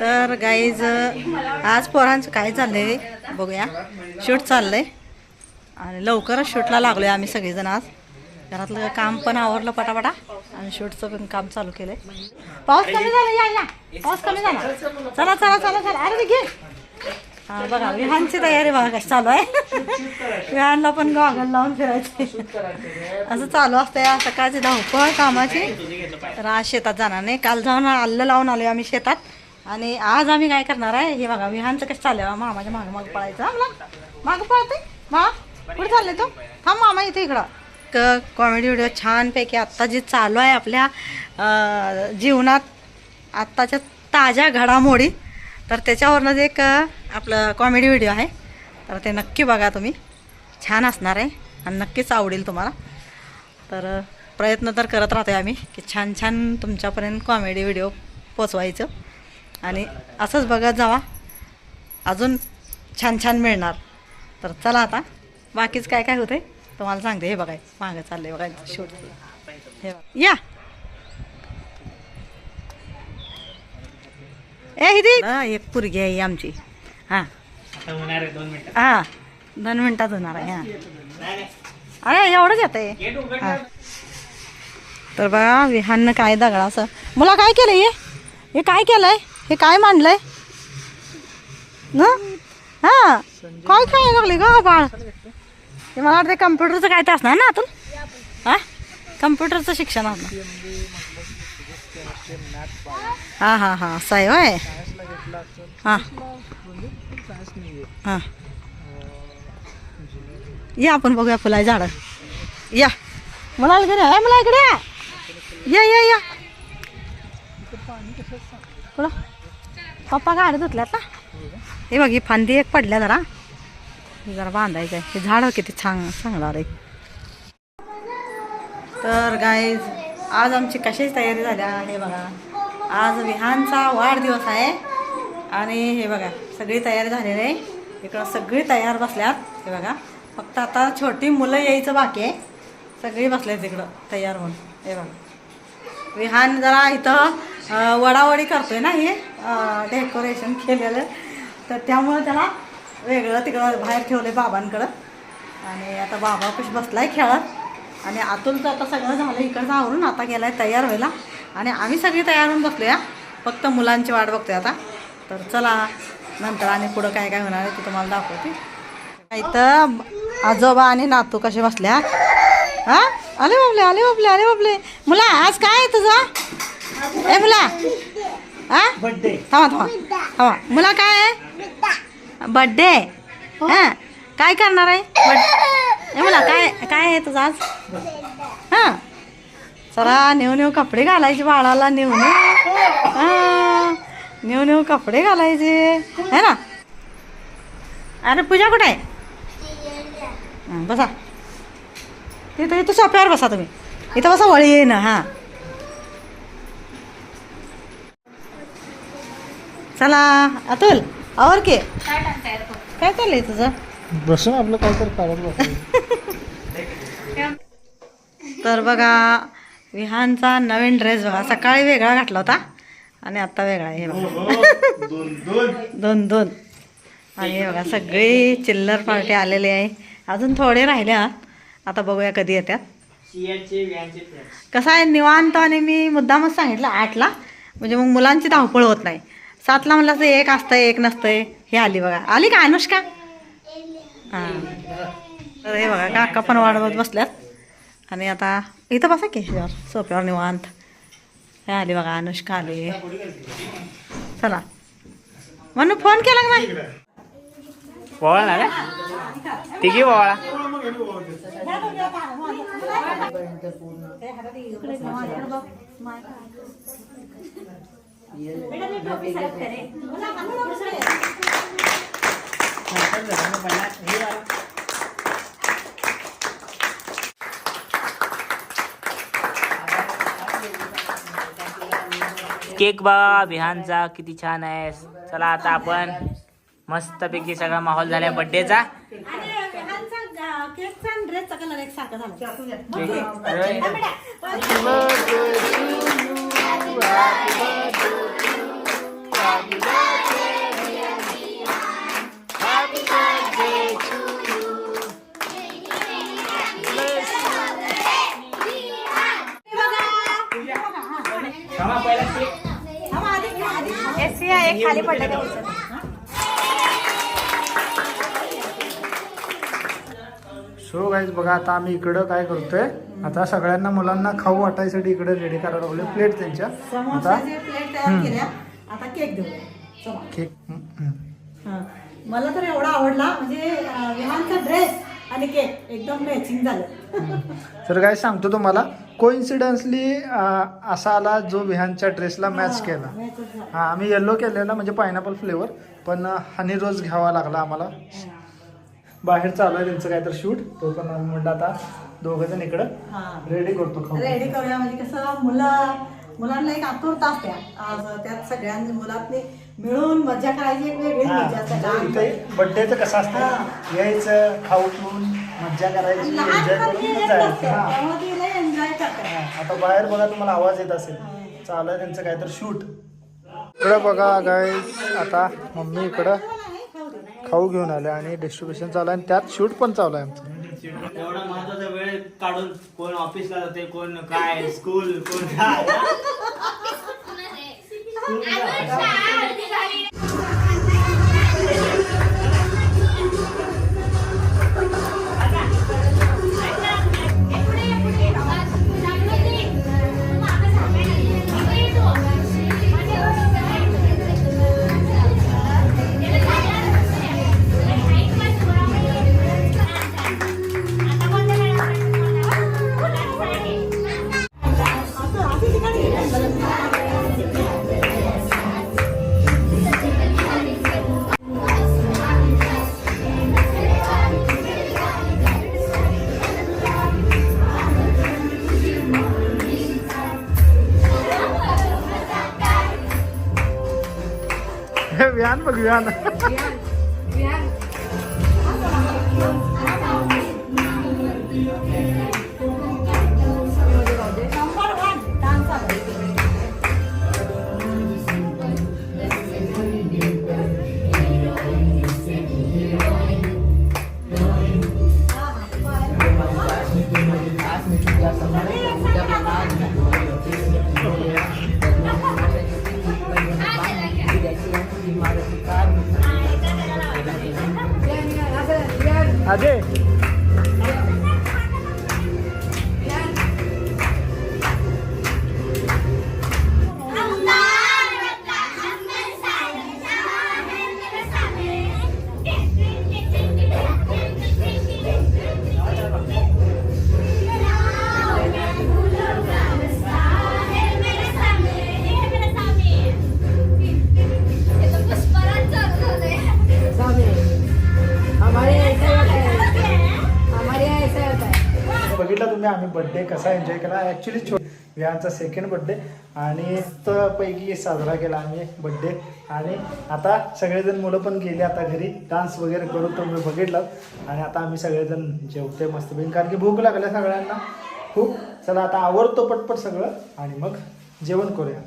तर गाईज आज पोरांचं काय चाललंय बघूया. शूट चाललंय. आणि लवकरच शूटला लागलो आहे आम्ही सगळेजण आज. घरातलं काम पण आवरलं पटापटा. आणि शूटचं पण काम चालू केलंय. पाऊस कमी झाला या या. पाऊस कमी झाला. चला चला चला चला. अरे घे. हा बघा विहानची तयारी बघा कशी चालू आहे. विहानला पण गॉगल लावून फिरायचे असं चालू असतं सकाळची धावपळ कामाची. तर आज शेतात जाणार नाही. काल जाऊन आल्लं लावून आलोय आम्ही शेतात. आणि आज आम्ही काय करणार आहे? हे बघा विहानचं कसं चाललं आहे मामाच्या मागं मागं पळायचं. आम्हाला मागं पळते? मा कुठे चालले तो? थांब मामा इथे इकडं. क कॉमेडी व्हिडिओ छानपैकी आत्ता जे चालू आहे आपल्या जीवनात आत्ताच्या ताज्या घडामोडी तर त्याच्यावरनं एक आपलं कॉमेडी व्हिडिओ आहे तर ते नक्की बघा तुम्ही. छान असणार आहे आणि नक्कीच आवडेल तुम्हाला. तर प्रयत्न तर करत राहतोय आम्ही की छान छान तुमच्यापर्यंत कॉमेडी व्हिडिओ पोचवायचं. आणि असंच बघत जावा. अजून छान छान मिळणार. तर चला आता बाकीच काय काय होतंय तुम्हाला सांगते. हे बघाय मागं चाललंय बघाय शूट हे बघा. या! ए इथे एक पुरगी आहे आमची. हां. आता होणार आहे दोन मिनिटं. हां दोन मिनिटात होणार आहे हां. अरे एवढंच येत हां. तर बघा विहाननं काय दगडा असं. मुला काय केलं हे? हे काय केलंय? हे काय मांडलंय? न? हां. काय काय लागले ग बाळ? हे मला वाटतं कम्प्युटरचं काय ते असणार ना आतून हां? कम्प्युटरचं शिक्षण असणार हां हां हां. असं आहे होय. हां. हां. या आपण बघूया फुलाय झाडं. या. मला इकडे आहे मला इकडे या. या या या. पप्पा गाडी धुतल्यात ना. हे बघ ही फांदी एक पडल्या जरा. जरा बांधायचं आहे हे झाड किती छान चांगला रे तर गाईज आज आमची कशाची तयारी झाल्या हे बघा. आज विहानचा वाढदिवस आहे. आणि हे बघा सगळी तयारी झालेली आहे. इकडं सगळी तयार बसल्यात. हे बघा फक्त आता छोटी मुलं यायचं बाकी आहे. सगळी बसल्यात इकडं तयार होऊन. हे बघा. विहान जरा इथं वडावडी करतोय ना हे डेकोरेशन केलेलं. तर त्यामुळं त्याला वेगळं तिकडं बाहेर ठेवलं बाबांकडं. आणि आता बाबा कशी बसलाय खेळत. आणि आतूनचं आता सगळं झालं इकडचं आवरून आता गेलाय तयार व्हायला. आणि आम्ही सगळी तयार होऊन बसलो या फक्त मुलांची वाट बघतोय आता. तर चला नंतर आणि पुढं काय काय होणार आहे ते तुम्हाला दाखवते. इथं आजोबा आणि नातू कसे बसल्या हा? आले बाबले आले बाबले आले बाबले. मुला आज काय आहे तुझं? ए मुला. हा बर्थडे थांबा थांबा. थांबा. मुला काय आहे? बड्डे हां. काय करणार आहे? बड ए मुला काय काय आहे तुझं आज? हां. चला नेऊ नेऊ कपडे घालायचे बाळाला नेऊ नेऊ. हां. नेऊ नेऊ कपडे घालायचे. है ना? अरे पूजा कुठे आहे? हं, बसा. इथं इथं सोप्यावर बसा तुम्ही. इथं बसा वळी ये ना हां. चला अतुल आवर के. काय चाललंय तुझं? बसून आपलं काय तर तर बघा विहानचा नवीन ड्रेस बघा. सकाळी वेगळा घातला होता आणि आता वेगळा आहे हे बघा. दोन दोन. आणि हे बघा सगळी चिल्लर पार्टी आलेली आहे. अजून थोडे राहिले आहात आता बघूया कधी येतात कसं आहे? निवांत आणि मी मुद्दामच सांगितलं आठला. म्हणजे मग मुलांची धावपळ होत नाही. सातला म्हणलं असं एक असतंय एक नसतंय. हे आली बघा. आली का अनुष्का? हां. तर हे बघा काका पण वाढवत बसल्यात. आणि आता इथं बसा की ह्याच्यावर सोप्यावर निवांत. हे आली बघा अनुष्का आली. चला. म्हणून फोन केला का नाही? ना तिघी पोळा केक बघा विहानचा किती छान आहे चला आता आपण मस्तपैकी सगळा माहोल झालाय बर्थडेचा ड्रेसचा खाली पडलं सो गाईज बघा आता आम्ही इकडं काय करतोय? आता सगळ्यांना मुलांना खाऊ वाटायसाठी इकडे रेडी करायला लागले प्लेट त्यांच्या. आता आता केक देऊ. चला. केक. हा. मला तर एवढा आवडला म्हणजे अं, विहानचा ड्रेस आणि केक एकदम मॅचिंग झालं. तर काय सांगतो तुम्हाला कोइन्सिडन्सली असा आला जो विहानच्या ड्रेसला मॅच केला. हा आम्ही येलो केलेला म्हणजे पायनॅपल फ्लेवर पण हनी रोज घ्यावा लागला आम्हाला. बाहेर चालू आहे त्यांचं काय तर शूट तो पण आम्ही म्हटलं आता दोघं जण इकडं हा. रेडी करतो रेडी करूया म्हणजे कसं मुलं मुलांना एक आतुरता असते. आज त्यात सगळ्यांनी मुलातनी मिळून मजा करायची एक वेगळीच मजा असते. बड्डेचं कसं. असतं यायचं खाऊ पिऊन मज्जा करायची एन्जॉय करून जायचं. एन्जॉय करतात आता बाहेर बघा तुम्हाला आवाज येत असेल. चालू त्यांचं काय तर शूट इकडं बघा गाईस आता मम्मी इकडं खाऊ घेऊन आले आणि डिस्ट्रीब्युशन चालू आहे आणि त्यात शूट पण चालू आहे आमचं. एवढा महत्त्वाचा वेळ काढून कोण ऑफिसला जाते कोण काय स्कूल कोण काय हे व्यान बघ व्यान ਅਜੇ आम्ही बर्थडे कसा एन्जॉय केला? ॲक्च्युली छो विहानचा सेकंड बर्थडे आणि पैकी साजरा केला आम्ही बर्थडे आणि आता सगळेजण मुलं पण गेले आता घरी. डान्स वगैरे करून मी बघितलं. आणि आता आम्ही सगळेजण जेवतोय मस्तपैकी कारण की भूक लागल्या सगळ्यांना. खूप. चला आता आवडतो पटपट सगळं. आणि मग जेवण करूया.